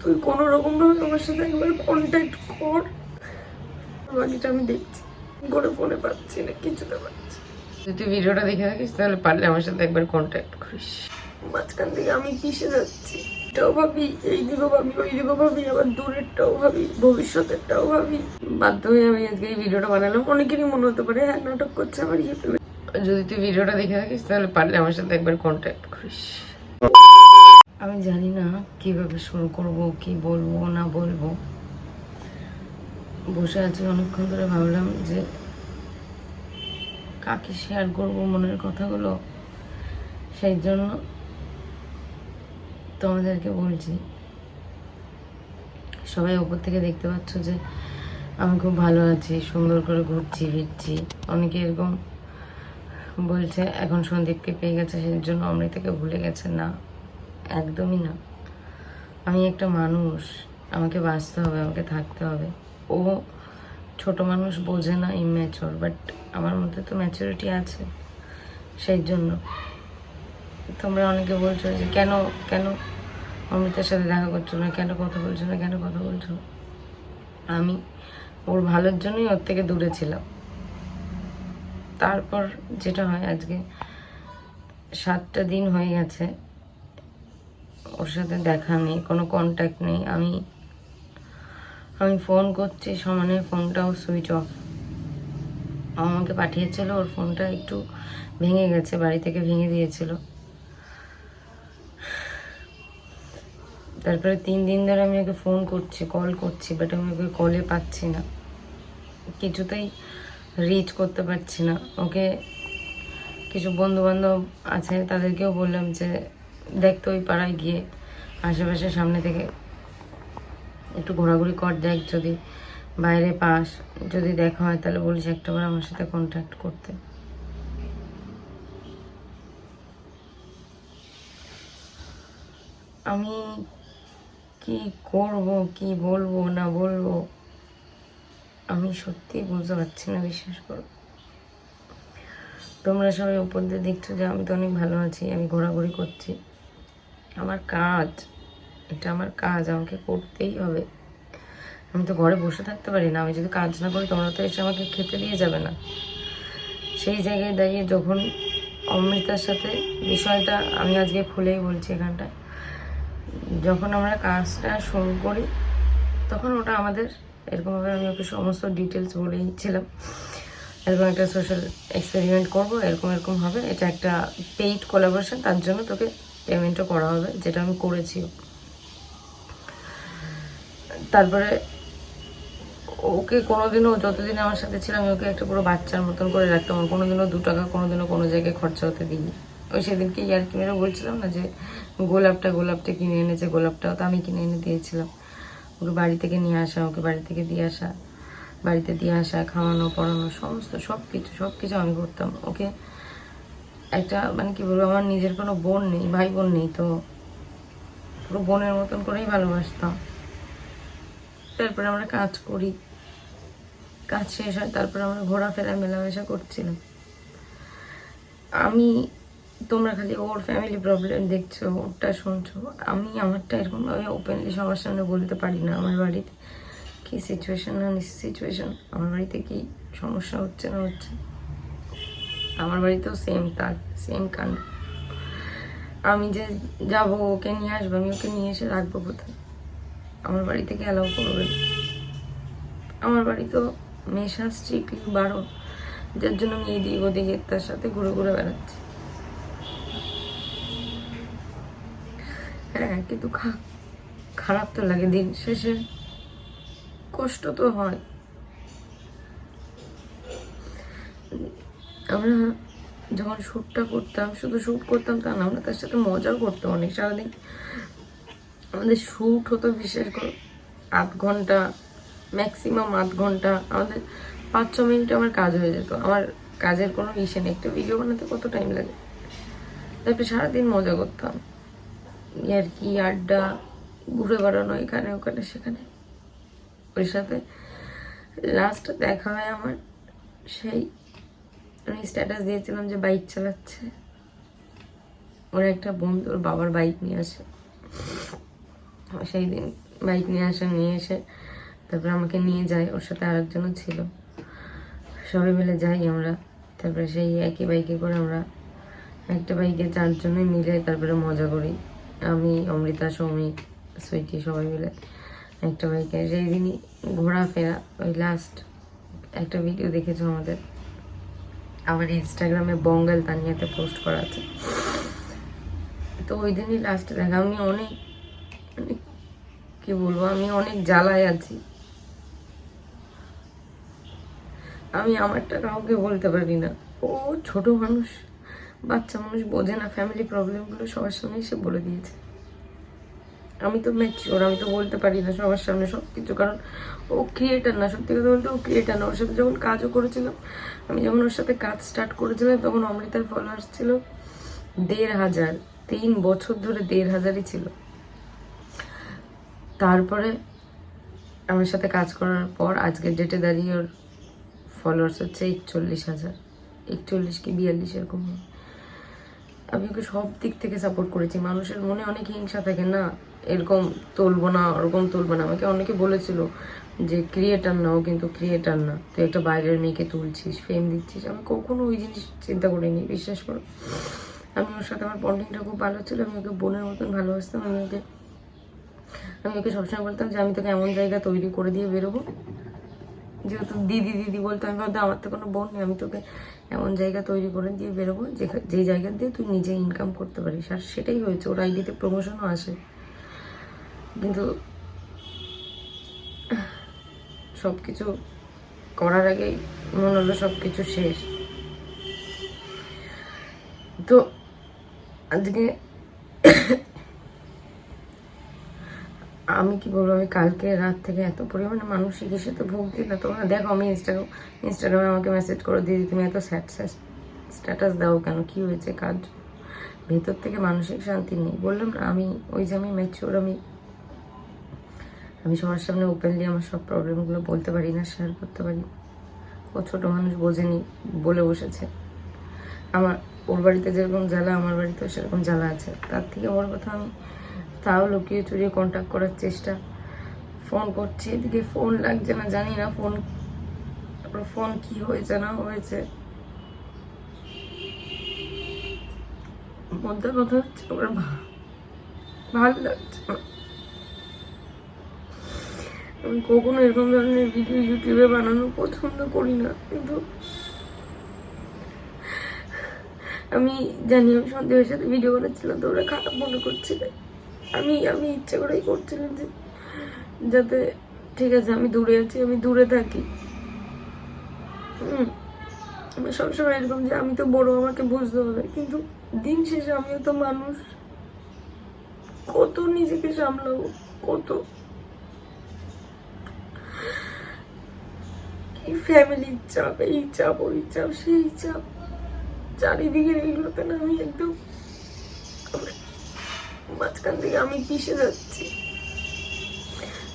তুই কোনো রকম ভাবে আমার সাথে একবার কন্ট্যাক্ট কর। বাকিটা আমি দেখছি। করে ফোনে পাচ্ছি না কিছুতে পাচ্ছি যদি তুই ভিডিওটা দেখে থাকিস তাহলে পারলে আমার সাথে একবার কন্ট্যাক্ট করিস। মাঝখান থেকে আমি পিষে যাচ্ছি। এটাও ভাবি এই দিকেও ভাবি ওই দিকেও ভাবি আবার দূরেরটাও ভাবি ভবিষ্যতেরটাও ভাবি। বাধ্য হয়ে আমি আজকে এই ভিডিওটা বানালাম। অনেকেরই মনে হতে পারে হ্যাঁ নাটক করছে আমার ইউটিউবে যদি তুই ভিডিওটা দেখে থাকিস তাহলে পারলে আমার সাথে একবার কন্ট্যাক্ট করিস। আমি জানি না কীভাবে শুরু করব, কি বলব, না বলব। বসে আছি অনেকক্ষণ ধরে ভাবলাম যে কাকে শেয়ার করব মনের কথাগুলো। সেই জন্য তোমাদেরকে বলছি, সবাই ওপর থেকে দেখতে পাচ্ছ যে আমি খুব ভালো আছি, সুন্দর করে ঘুরছি, ফিরছি। অনেকে এরকম বলছে, এখন সন্দীপকে পেয়ে গেছে, সেই জন্য অমৃতাকে ভুলে গেছে। না একদমই না। আমি একটা মানুষ, আমাকে বাঁচতে হবে, আমাকে থাকতে হবে। ও ছোট মানুষ বোঝে না ইম্যাচোর বাট আমার মধ্যে তো ম্যাচুরিটি আছে, সেই জন্য। তোমরা অনেকে বলছো যে কেন কেন অমৃতার সাথে দেখা করছ না? কেন কথা বলছো না? কেন কথা বলছো? আমি ওর ভালোর জন্যই ওর থেকে দূরে ছিলাম। তারপর যেটা হয়, আজকে সাতটা দিন হয়ে গেছে ওর সাথে দেখা নেই, কোনো কন্ট্যাক্ট নেই। আমি আমি ফোন করছি, সমানে ফোনটাও সুইচ অফ আমাকে পাঠিয়েছিল, ওর ফোনটা একটু ভেঙে গেছে, বাড়ি থেকে ভেঙে দিয়েছিল। তারপরে তিন দিন ধরে আমি ওকে ফোন করছি কল করছি বাট আমি ওকে কলে পাচ্ছি না। কিছুতেই রিচ করতে পারছি না। ওকে কিছু বন্ধু বান্ধব আছে, তাদেরকেও বললাম যে দেখতো ওই পাড়ায় গিয়ে আশেপাশে সামনে থেকে একটু ঘোরাঘুরি কর দেখ যদি বাইরে পাস, যদি দেখা হয় তাহলে বলিস একটাবার আমার সাথে কন্ট্যাক্ট করতে। আমি কি করব, কি বলব, না বলব, আমি সত্যি বুঝতে পারছি না বিশ্বাস করো। তোমরা সবাই উপর দিয়ে দেখছ যে আমি তো অনেক ভালো আছি, আমি ঘোরাঘুরি করছি। আমার কাজ। এটা আমার কাজ, আমাকে করতেই হবে। আমি তো ঘরে বসে থাকতে পারি না। আমি যদি কাজ না করি, তোমরা তো এসে আমাকে খেতে দিয়ে যাবে না। সেই জায়গায় দাঁড়িয়ে যখন অমৃতার সাথে বিষয়টা আমি আজকে খুলেই বলছি এখানটায়, যখন আমরা কাজটা শুরু করি, তখন ওটা আমাদের, এরকমভাবে আমি ওকে সমস্ত ডিটেলস বলেইছিলাম এরকম একটা সোশ্যাল এক্সপেরিমেন্ট করব, এরকম এরকম হবে। এটা একটা পেইড কোলাবোরেশন তার জন্য তোকে পেমেন্টও করা হবে, যেটা আমি করেছি তারপরে ওকে কোনোদিনও যতদিন আমার সাথে ছিল আমি ওকে একটা পুরো বাচ্চার মতন করে রাখতাম। কোনোদিনও দু টাকা, কোনোদিনও কোনো জায়গায় খরচা হতে দিইনি। ওই সেদিনকে ইয়ার কি মেরে বলছিলাম না যে, গোলাপটা গোলাপটা কিনে এনেছে, গোলাপটাও তো আমি কিনে এনে দিয়েছিলাম। ওকে বাড়ি থেকে নিয়ে আসা, ওকে বাড়ি থেকে দিয়ে আসা, বাড়িতে দিয়ে আসা, খাওয়ানো, পড়ানো, সমস্ত সব কিছু সব কিছু আমি করতাম। ওকে একটা মানে কি বলব, আমার নিজের কোনো বোন নেই ভাই বোন নেই, তো পুরো বোনের মতন করেই ভালোবাসতাম। তারপরে আমরা কাজ করি, কাজ শেষ হয়, তারপরে আমরা ঘোরাফেরা, মেলামেশা করছিলাম। আমি, তোমরা খালি ওর ফ্যামিলি প্রবলেম দেখছ, ওরটা শুনছো, আমি আমারটা এরকমভাবে ওপেনলি সবার সামনে বলতে পারি না আমার বাড়িতে। কী সিচুয়েশান না সিচুয়েশন আমার বাড়িতে কি সমস্যা হচ্ছে না হচ্ছে? আমার বাড়িতেও সেম তার সেম কাণ্ড। আমি যে যাব, ওকে নিয়ে আসব, আমি ওকে নিয়ে এসে রাখব কোথায়? আমার বাড়ি থেকে অ্যালাউ করবে আমার বাড়ি তো মেশা স্ট্রিক্টলি বারো। যার জন্য আমি এদিক ওদিকে তার সাথে ঘুরে ঘুরে বেড়াচ্ছি। হ্যাঁ কিন্তু খারাপ তো লাগে। দিন শেষে কষ্ট তো হয়। আমরা যখন শ্যুটটা করতাম, শুধু শ্যুট করতাম তা না, আমরা তার সাথে মজাও করতাম অনেক। সারাদিন আমাদের শ্যুট হতো বিশেষ করে আধ ঘণ্টা ম্যাক্সিমাম আধ ঘণ্টা। আমাদের পাঁচ ছ মিনিটে আমার কাজ হয়ে যেত। আমার কাজের কোনো ইসে নেই। একটা ভিডিও বানাতে কত টাইম লাগে? তারপরে সারাদিন মজা করতাম। আর কি, আড্ডা, ঘুরে বেড়ানো এখানে, ওখানে, সেখানে। ওর সাথে লাস্ট দেখা হয় আমার সেই আমি স্ট্যাটাস দিয়েছিলাম যে বাইক চালাচ্ছে। ওর একটা বন্ধু, ওর বাবার বাইক নিয়ে আসে। সেই দিন বাইক নিয়ে আসে, নিয়ে এসে তারপরে আমাকে নিয়ে যায়। ওর সাথে আরেকজনও ছিল। সবাই মিলে যাই আমরা। তারপরে সেই একই বাইকে করে আমরা একটা বাইকে চারজনে মিলে তারপরে মজা করি। আমি, অমৃতা, সৌমিক, সুইটি সবাই মিলে একটা বাইকে সেই দিনই ঘোরাফেরা, ওই লাস্ট একটা ভিডিও দেখেছ আমাদের? আমার ইনস্টাগ্রামে বঙ্গাল তানিয়াতে পোস্ট করা আছে। তো ওই দিনই লাস্টে দেখা, আমি অনেক অনেক কি বলব, আমি অনেক জ্বালায় আছি। আমি আমারটা কাউকে বলতে পারি না। ও ছোট মানুষ, বাচ্চা মানুষ বোঝে না ফ্যামিলি প্রবলেমগুলো সবার সামনে এসে বলে দিয়েছে। আমি তো ম্যাচিওর আমি তো বলতে পারি না সবার সামনে সব কিছু কারণ ও ক্রিয়েটার না। সত্যি কথা বলতে ও ক্রিয়েটার না। ওর সাথে যখন কাজও করেছিলাম, আমি যখন ওর সাথে কাজ স্টার্ট করেছিলাম, তখন অমৃতার ফলোয়ার্স ছিল দেড় হাজার, তিন বছর ধরে দেড় হাজারই ছিল। তারপরে আমার সাথে কাজ করার পর, আজকের ডেটে দাঁড়িয়ে ওর ফলোয়ার্স হচ্ছে একচল্লিশ হাজার। একচল্লিশ কি বিয়াল্লিশ এরকম। আমি ওকে সব দিক থেকে সাপোর্ট করেছি। মানুষের মনে অনেক হিংসা থাকে না? এরকম তুলবো না, ওরকম তুলবো না। আমাকে অনেকে বলেছিল যে ক্রিয়েটার না ও কিন্তু ক্রিয়েটার না। তুই একটা বাইরের মেয়েকে তুলছিস ফেম দিচ্ছিস। আমি কখনো ওই জিনিস চিন্তা করিনি, বিশ্বাস করো। আমি ওর সাথে আমার বন্ডিংটা খুব ভালো ছিল, আমি ওকে বোনের মতন ভালোবাসতাম, আমি ওকে আমি ওকে সবসময় বলতাম যে, আমি তোকে এমন জায়গা তৈরি করে দিয়ে বেরোবো। যেহেতু দিদি দিদি বলতো, আমি ভাবতাম আমার তো কোনো বোন নেই, আমি তোকে এমন জায়গা তৈরি করে দিয়ে বেরোবো যে যেই জায়গা দিয়ে তুই নিজে ইনকাম করতে পারিস। আর সেটাই হয়েছে, ওর আইডিতে প্রমোশনও আসে। কিন্তু সব কিছু করার আগেই মনে হলো সব কিছু শেষ। তো আজকে আমি কি বলব, আমি কালকে রাত থেকে এত পরিমাণে মানসিক এসে তো ভুগছি না। তোমরা দেখো, আমি ইনস্টাগ্রাম ইনস্টাগ্রামে আমাকে মেসেজ করে দিদি তুমি এত স্যাড স্ট্যাটাস দাও কেন? কি হয়েছে? কাজ ভেতর থেকে মানসিক শান্তি নেই। বললাম না, আমি ওই যে আমি ম্যাচিওর আমি আমি সবার সামনে ওপেনলি আমার সব প্রবলেমগুলো বলতে পারি না শেয়ার করতে পারি। ও ছোটো মানুষ বোঝেনি, বলে বসেছে। আমার, ওর বাড়িতে যেরকম জ্বালা, আমার বাড়িতেও সেরকম জ্বালা আছে। তার থেকে বড় কথা আমি তাও লুকিয়ে চুরিয়ে কন্ট্যাক্ট করার চেষ্টা। ফোন করছি, এদিকে ফোন লাগছে না, জানি না ফোন তারপর ফোন কি হয়েছে, না হয়েছে। মধ্যে কথা হচ্ছে, আমার ভালো লাগছে আমি কখনো এরকম ধরনের ভিডিও ইউটিউবে বানানো পছন্দ করি না, কিন্তু আমি জানি আমি সন্দেহের সাথে ভিডিও বানাচ্ছিলাম, তো ওরা খারাপ মনে করছিল। আমি আমি ইচ্ছে করেই করছিলাম যে যাতে ঠিক আছে, আমি দূরে আছি, আমি দূরে থাকি। আমি সবসময় এরকম যে আমি তো বড়, আমাকে বুঝতে হবে, কিন্তু দিন শেষে আমিও তো মানুষ। কত নিজেকে সামলাবো, কত এই ফ্যামিলির চাপ এই চাপ ওই চাপ সেই চাপ চারিদিকে এগুলোতে না আমি একদম মাঝখান থেকে আমি পিষে যাচ্ছি।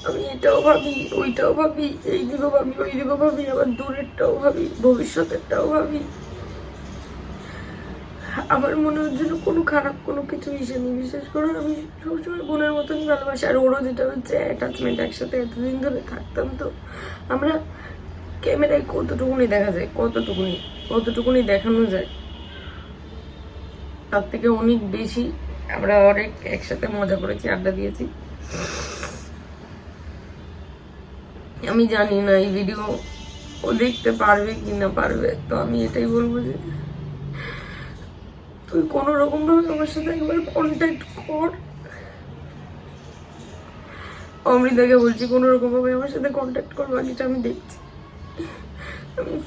আমি এটাও ভাবি, ওইটাও ভাবি এই দিকেও ভাবি ওই দিকেও ভাবি, আবার দূরেরটাও ভাবি, ভবিষ্যতেরটাও ভাবি। আমার মনে হচ্ছে যেন কোনো খারাপ কোনো কিছু ইসে নেই বিশেষ করে আমি সবসময় বোনের মতন ভালোবাসি। আর ওরও যেটা হচ্ছে অ্যাটাচমেন্ট একসাথে এতদিন ধরে থাকতাম তো। আমরা ক্যামেরায় কতটুকুনি দেখা যায়, কতটুকুনি কতটুকুনি দেখানো যায়, তার থেকে অনেক বেশি আমরা অনেক একসাথে মজা করেছি, আড্ডা দিয়েছি। আমি জানি না এই ভিডিও ও দেখতে পারবে কি না পারবে, তো আমি এটাই বলব যে তুই কোনো রকম ভাবে আমার সাথে একবার কন্ট্যাক্ট কর। অমৃতাকে বলছি, কোনো রকম ভাবে আমার সাথে কন্ট্যাক্ট কর, বাকিটা আমি দেখছি। আমি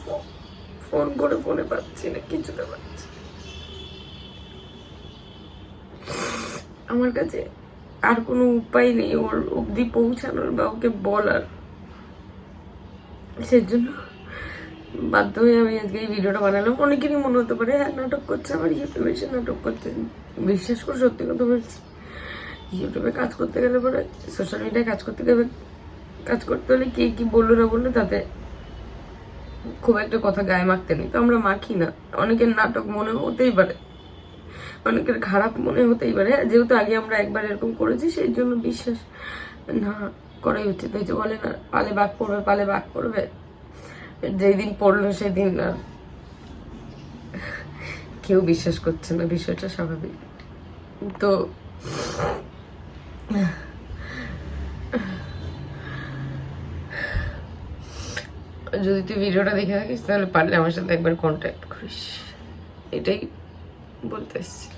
ফোন করে ফোনে পাচ্ছি না, কিছুতে পাচ্ছি। আমার কাছে আর কোনো উপায় নেই, ওর অবধি পৌঁছানোর বা ওকে বলার। সেজন্য বাধ্য হয়ে আমি আজকে এই ভিডিওটা বানালাম। অনেকেরই মনে হতে পারে হ্যাঁ নাটক করছে আবার ইউটিউবে এসে নাটক করছে বিশ্বাস করে সত্যি কথা বলছি। ইউটিউবে কাজ করতে গেলে পরে সোশ্যাল মিডিয়ায় কাজ করতে গেলে, কাজ করতে হলে কে কি বলল না বলল তাতে খুব একটা কথা গায়ে মাখতে নেই তো আমরা মাখি না। অনেকের নাটক মনে হতেই পারে। অনেকের খারাপ মনে হতেই পারে। হ্যাঁ, যেহেতু আগে আমরা একবার এরকম করেছি সেই জন্য বিশ্বাস না করাই উচিত। হয়েছে বলে না পালে বাঘ পড়বে পালে বাঘ পড়বে। যেই দিন পড়ল সেদিন আর কেউ বিশ্বাস করছে না বিষয়টা স্বাভাবিক। তো যদি তুই ভিডিওটা দেখে থাকিস, তাহলে পারলে আমার সাথে একবার কন্ট্যাক্ট করিস। এটাই বলতে এসেছিলাম।